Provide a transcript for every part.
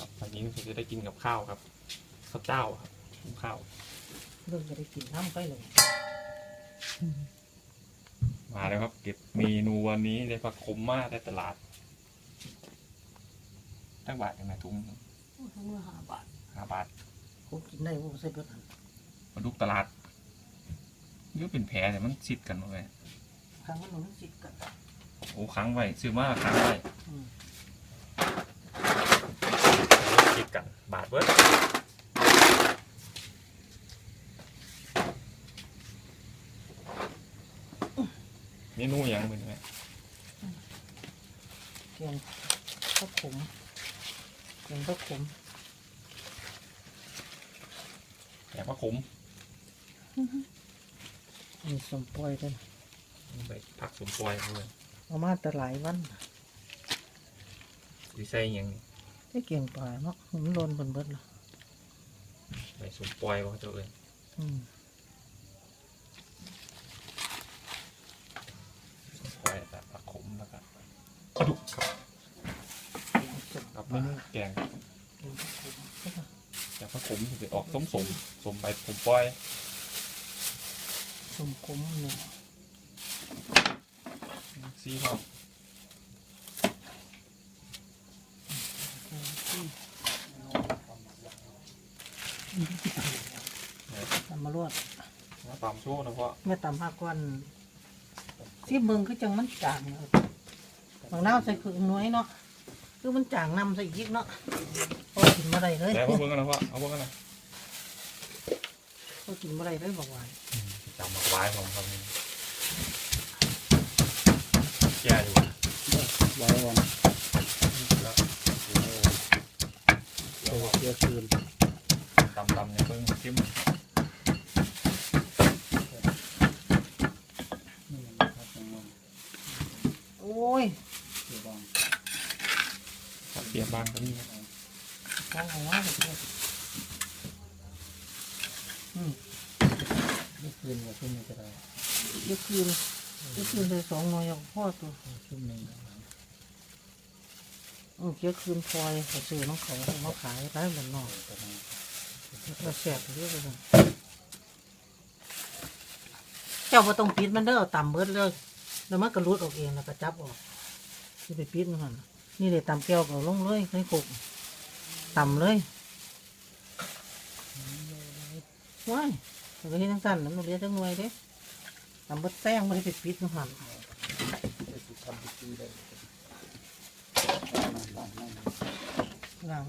ครับวันนี้ผมจะได้กินกับข้าวครับข้าวเจ้าครับกับข้าวเรื่องจะได้กินน้ำไปเลยมาแล้วครับ เก็บเมนูวันนี้ได้ผักขมมากได้ตลาดตั้งบาทยังไงถุงทั้งเมื่อห้าบาทห้าบาทผมกินได้ผมใส่เบิดหันปลาดุกตลาดนี่ก็เป็นแผลแต่มันซิดกันเลยครั้งวันหนึ่งมันสิบกันโอ้ค้างไว้ซื้อมาค้างไว้ อืมซิดกันบาทเบิดเมนูหยังเป็นไงแกงข้าวขมแกงข้าวขมแกงผักขมมีสมปล่อยกันไปผักสมปล่อยเลยเอามาแต่หลายวันดีใส่หยังนี่ ได้เกียงปลาเนาะมันโดนเบิดเบิดละไปสมปล่อยว่าเจ้าเอ้ยอืมสมปล่อยแบบผักขมแล้วก็ปลาดุกครับสมกับเมนูแกงแกงข้าวขมใช่ปะแกงผักขมจะออกส้มสมสมใบสมปล่อยสมขมเนี่ยซีครับ แกงที่ทำ มาลวดมาตามโชว์นะเพราะแม่ตำหักก้อนที่เบิ่งคือจังมันจางเลยบางน้าวใส่คือหน่วยเนาะคือมันจางนำใส่ยิกเนาะพอกินมาได้เลยแล้วเอาเบิ่งกันนะเพราะเอาเบิ่งกันนะพอกินมาได้เลยบอกว่าจำมาไว้ผมครับนี่แก่อยู่ไว้วันแล้วโอ้เยอะคืน ตำตำเนี่ยเพิ่งชิม นี่นะครับจังหวะ โอ้ย เดี๋ยวบางางก็มีนะครับทางหัวเลยเนี่ยอืมเมื่อคืนกับช่วงนี้ก็ได้ยวคืนยวคืนเลยสองหน่วยเอาพ่อตัวช่วงหนึ่งอืมยวคืนพลอยเขาซื้อน้องเขาให้มาขายได้เหมือนนอกประมาณเราแสบเรื่อยเลยเจ้าบ่ต้องปิดมันเด้อเอาต่ำเบิดเลยแล้วมันก็รุดออกเองแล้วก็จับออกที่ไปปิดมันหั่ นี่เลยต่ำแก้วก็ลงเลยในกุกตำเลยว้ายมันก็เห็นทั้งสั้นแล้วมันเรียทั้งหน่วยเด้ตำบดแซงไม่ได้ไปปิดมันหันจะติดทำพิธีได้นั่นนั่นหลัง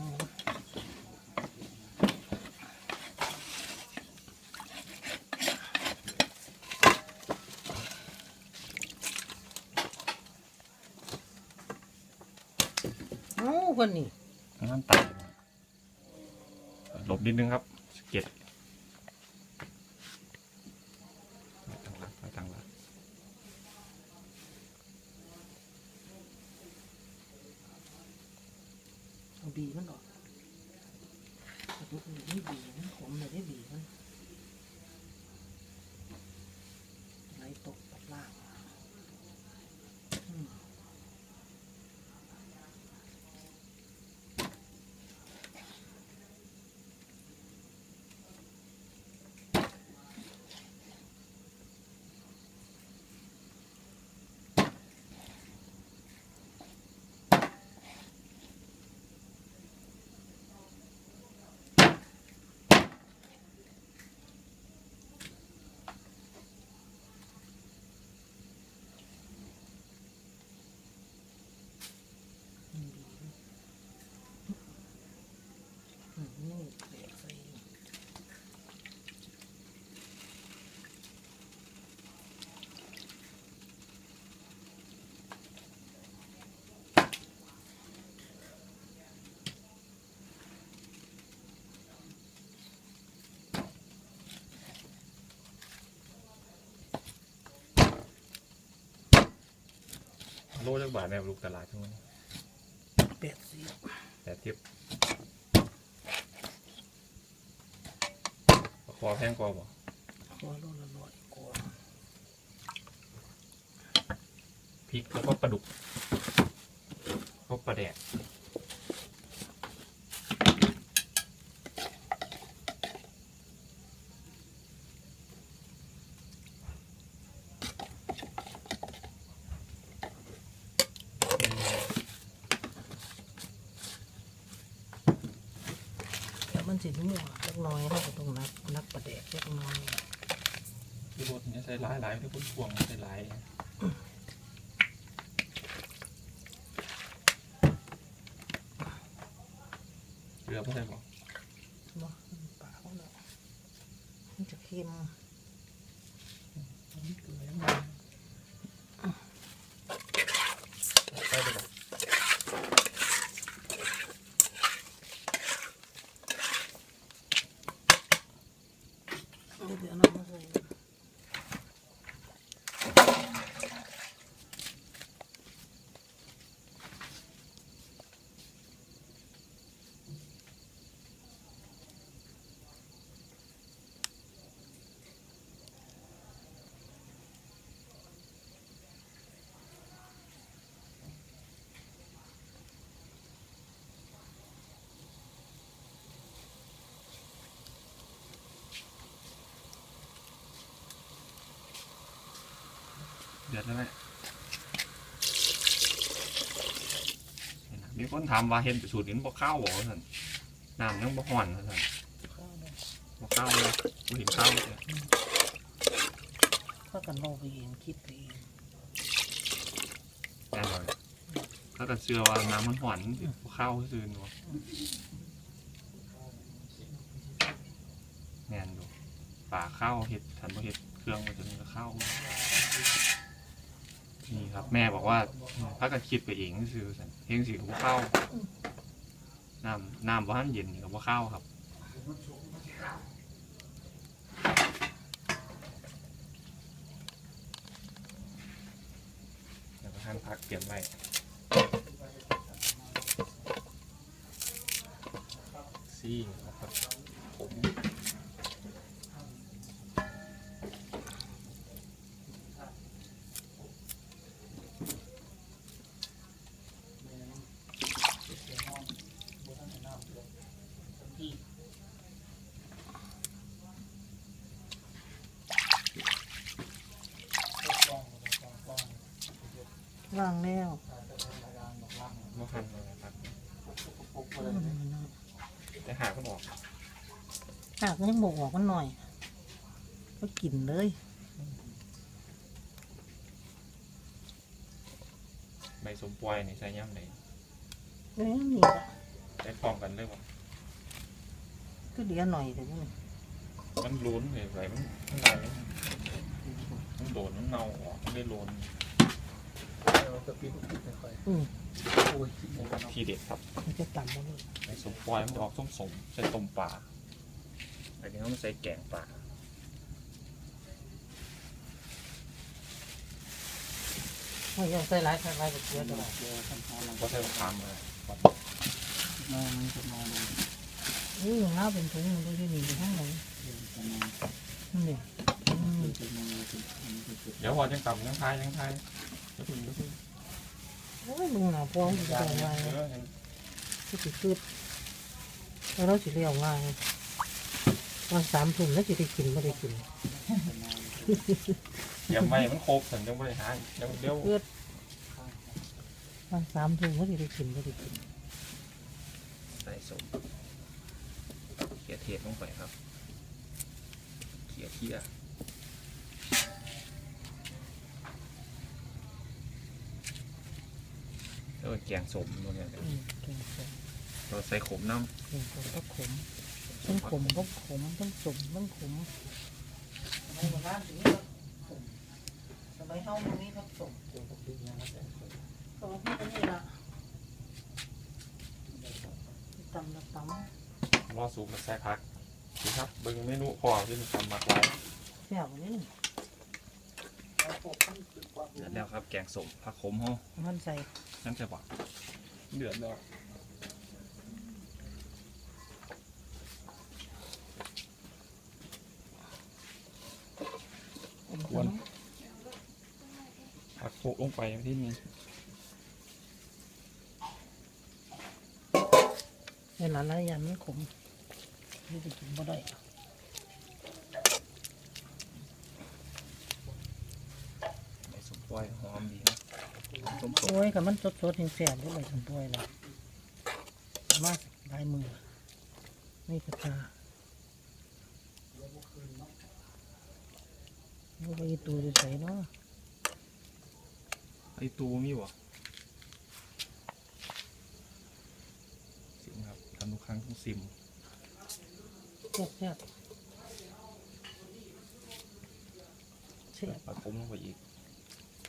เอ้าคนนี้น้ำตัดหลบนิดนึงครับสะเก็ดไม่ตั้งหลักไม่ตั้งหลักเอาบีมันออกเอาตัวอื่นไม่บีมันขมเลยได้บีมันไหลตกปัดล่างอืม อืมนี่เด็กใส่อยู่ โลจักบาทแนวลูกตลาดทั้งนั้นเป็ดสิแต่เทียบคอแพงกว่าบ่คอโลละร้อยกว่าพริกแล้วก็ปลาดุกก็ปลาแดก สิมั่วเล็กน้อยเขาก็ต้องนักนักประเดกเล็กน้อยที่รถเนี่ยใส่หลายหลายที่คนพวงใส่หลายเรือไม่ใช่บอกบ่ปากเขาเนาะมันจะเค็ม นี่เกลือยังไง ใช่เลยบอก เอาเดี๋ยวน้ำมาใส่เดือดแล้วไหมนี่นะมีคนถามว่าเห็นสูตรนี้มันบ่ข้าวบ่ท่าซั่นน้ำยังบ่ห่อนท่าซั่นข้าวเนี่ยบ่ข้าวเลยบ่เห็นข้าวเลยถ้ากันโลไปเองคิดไปเองแน่นอนถ้ากันเชื่อว่าน้ำมันห่อนมันสิบ่ข้าวซื่อๆเนาะแน่นอยู่ป่าข้าวเห็ดทันบ่เห็ดเครื่องมันจะมีข้าว นี่ครับ แม่บอกว่าถ้ากันคิดไปเองซื่อๆซั่นเฮงสิกับข้าวน้ำน้ำบ่ทันเย็นกับบ่ข้าวครับเดี๋ยวท่านพักเตรียมไว้ซี่นะครับผม ว่างแล้ว มาหั่นเลยนะครับ ปุ๊บ อื เลย ม แต่หาก็บอก หากยังบอกออกมันหน่อย ก็กินเลย ใบสมปล่อยนี่ใส่ย่ำไหนเอ้ยนี่ก็ใส่พร้อมกันเลยบ่ก็เดียวหน่อยแต่นี่มันล้นเลยไหลมันมันไหลมันโดนมันเน่าออกมันไม่ล้นเราจะปีนปุ๊บไปค่อยอืมโอ้ยสิบโมงแล้วทีเด็ดครับมันจะต่ำมาเลยใบสมปล่อยมันจะออกส้มๆใส่ต้มปลา อันนี้เขาใส่แกงปลาไม่ยอมใส่หลายใส่หลายก็เสียจะได้เกลือขั้นตอนเราก็ใส่มะขามเลยนอนจะนอนเลยนี่น้าเป็นถุงมันก็จะหนีไปข้างไหนจะนอนนี่นี่อืมจะนอนเลยจะนอนจะเดี๋ยวพอยังกลับยังทายยังทายก็ถึงก็ถึงโอ้ยลุงหนาพร้อมจะยังได้ยัง่างยเยอะยังก็สิคืดแล้วเราสิเลี้ยวง่า ยวันสามทุ่มแล้วจะได้กินไม่ได้กินอย่าไม่มันครบถึงจังบริหารเดี๋ยวเดี๋ยวคืดวันสามทุ่มก็จะได้กินไม่ได้กินใส่สมเขียเทศลงไปครับเขียเทียเออแกงสมตรงเนี้ยอืมแกงส้มเราใส่ขมน้แกงส้มก็ขม ต้องขมต้องขมต้องสมต้องขมสมัยโบราณถึงนี้ขมสมัยเฮามันมีผักสมเกลือปุ๊บดีนะแต่ก็พี่อันนี้ละตำละตำรอสูบมาใส่พักดีครับเบิ่งเมนูพอที่มีความมักไว้ำแซ่บอันนี้เดือดแล้วครับ แกงสมผักขมห้อมันใส่นั่นจะบอกเดือดแล้ว ขม กวน ผักโขกลงไปที่นี่ในหลานหลายอย่างมันขมนี่จะกินบ่ได้ใส่สมปล่อยหอมดีนะสมสมโอ้ยกับมันสดๆแซ่บๆด้วยเลยถึงด้วยละมาหลายมือ นี่กระชาเอาไปตัวจะใส่เนาะ ไอตูมีวะซิมครับทำทุกครั้งต้องซิมแซ่บแซ่บเสียปลาคมลงไปอีก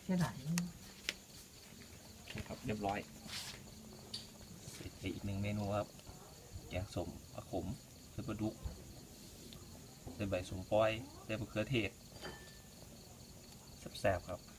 เสียดายครับเรียบร้อยเสร็จไปอีกหนึ่งเมนูครับแกงส้มปลาขมใส่ปลาดุกใส่ใบสมปอยใส่มะเขือเทศแซ่บๆครับ